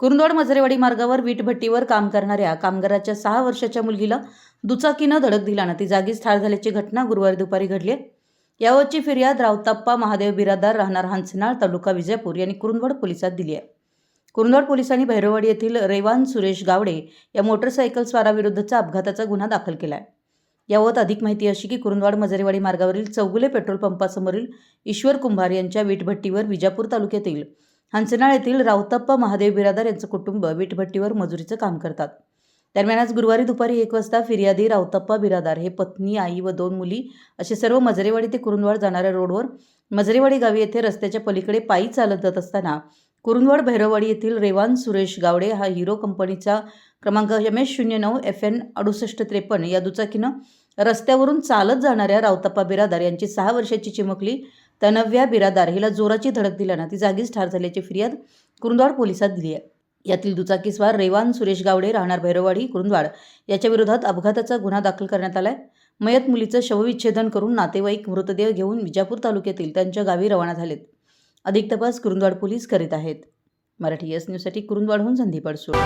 कुरुंदवाड मजरेवाडी मार्गावर वीटभट्टीवर काम करणाऱ्या कामगाराच्या सहा वर्षाच्या मुलगीला दुचाकीनं धडक दिल्यानं ती जागीच ठार झाल्याची घटना गुरुवारी दुपारी घडली आहे. यावरची फिर्याद रावताप्पा महादेव बिरादार राहणार हंसनाळ तालुका विजयपूर यांनी कुरुंदवाड पोलिसात दिली आहे कुरुंदवाड पोलिसांनी भैरववाडी येथील रेवान सुरेश गावडे या मोटरसायकल स्वाराविरुद्धचा अपघाताचा गुन्हा दाखल केला आहे यावत अधिक माहिती अशी की कुरुंदवाड मजरेवाडी मार्गावरील चौगुले पेट्रोल पंपासमोरील ईश्वर कुंभार यांच्या वीटभट्टीवर विजापूर तालुक्यातील हंसनाळ येथील रावतप्पा महादेव बिरादार यांचं कुटुंब वीटभट्टीवर मजुरीचं काम करतात. दरम्यान आज गुरुवारी दुपारी एक वाजता फिर्यादी रावतप्पा बिरादार हे पत्नी आई व दोन मुली असे सर्व मजरेवाडी ते कुरुंदवाड जाणाऱ्या रोडवर मजरेवाडी गावी येथे रस्त्याच्या पलीकडे पायी चालत जात असताना कुरुंदवाड भैरववाडी येथील रेवान सुरेश गावडे हा हिरो कंपनीचा क्रमांक एम एस शून्य नऊ एफ एन अडुसष्ट त्रेपन्न या दुचाकीनं रस्त्यावरून चालत जाणाऱ्या रावतप्पा बिरादार यांची सहा वर्षाची चिमुकली तनव्या बिरादार हिला जोराची धडक दिल्यानं ती जागीच ठार झाल्याची फिर्याद कुरुंदवाड पोलिसात दिली आहे. यातील दुचाकीस्वार रेवान सुरेश गावडे राहणार भैरववाडी कुरुंदवाड याच्या विरोधात अपघाताचा गुन्हा दाखल करण्यात आलाय. मयत मुलीचं शवविच्छेदन करून नातेवाईक मृतदेह घेऊन विजापूर तालुक्यातील त्यांच्या गावी रवाना झालेत. अधिक तपास कुरुंदवाड पोलीस करीत आहेत. मराठी एस न्यूजसाठी कुरुंदवाडहून संदीप अडसूळ.